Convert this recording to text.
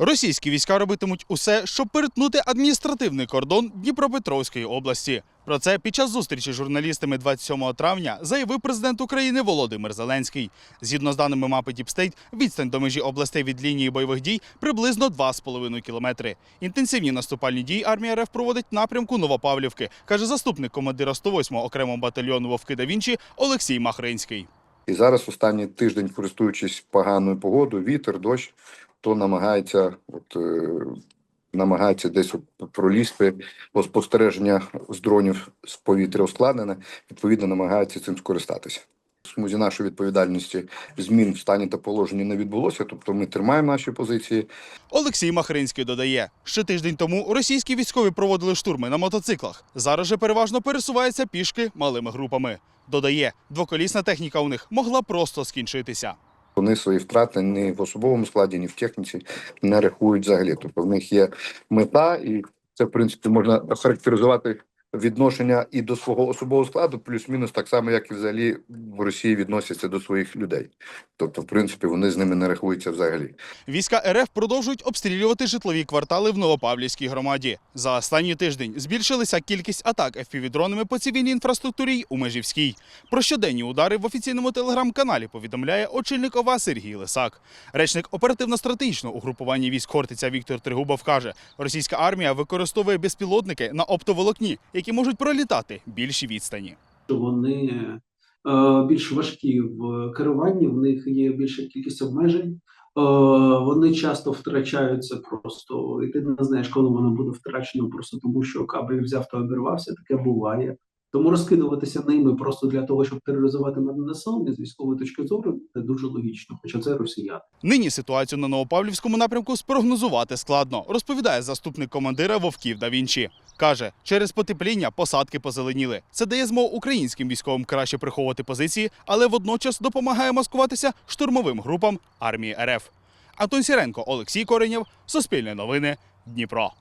Російські війська робитимуть усе, щоб перетнути адміністративний кордон Дніпропетровської області. Про це під час зустрічі з журналістами 27 травня заявив президент України Володимир Зеленський. Згідно з даними мапи Діпстейт, відстань до межі областей від лінії бойових дій приблизно 2,5 кілометри. Інтенсивні наступальні дії армія РФ проводить напрямку Новопавлівки, каже заступник командира 108-го окремого батальйону Вовки да Вінчі Олексій Махринський. І зараз останній тиждень, користуючись поганою погодою, вітер, дощ, то намагається, от, е, намагається десь пролізти, бо спостереження з дронів з повітря ускладнене, відповідно, намагається цим скористатися. Смузі нашої відповідальності змін в стані та положенні не відбулося, тобто ми тримаємо наші позиції, Олексій Махринський додає, ще тиждень тому російські військові проводили штурми на мотоциклах. Зараз же переважно пересуваються пішки малими групами. Додає, двоколісна техніка у них могла просто скінчитися. Вони свої втрати ні в особовому складі, ні в техніці не рахують взагалі. Тобто в них є мета, і це в принципі можна характеризувати відношення і до свого особового складу, плюс-мінус так само, як і взагалі в Росії відносяться до своїх людей. Тобто, в принципі, вони з ними не рахуються взагалі. Війська РФ продовжують обстрілювати житлові квартали в Новопавлівській громаді. За останній тиждень збільшилася кількість атак FPV-дронами по цивільній інфраструктурі й у Межівській. Про щоденні удари в офіційному телеграм-каналі повідомляє очільник ОВА Сергій Лисак. Речник оперативно-стратегічного угрупування військ Хортиця Віктор Тригубов каже, російська армія використовує безпілотники на оптоволокні, які можуть пролітати більші відстані. вони більш важкі в керуванні, в них є більша кількість обмежень. Е, вони часто втрачаються просто, і ти не знаєш, коли воно буде втрачено, просто тому що кабель взяв та обірвався, таке буває. Тому розкидуватися ними просто для того, щоб тероризувати над населення з військової точки зору, це дуже логічно, хоча це росіяни. Нині ситуацію на Новопавлівському напрямку спрогнозувати складно, розповідає заступник командира Вовків да Вінчі. Каже, через потепління посадки позеленіли. Це дає змогу українським військовим краще приховувати позиції, але водночас допомагає маскуватися штурмовим групам армії РФ. Антон Сіренко, Олексій Коренєв, Суспільне новини, Дніпро.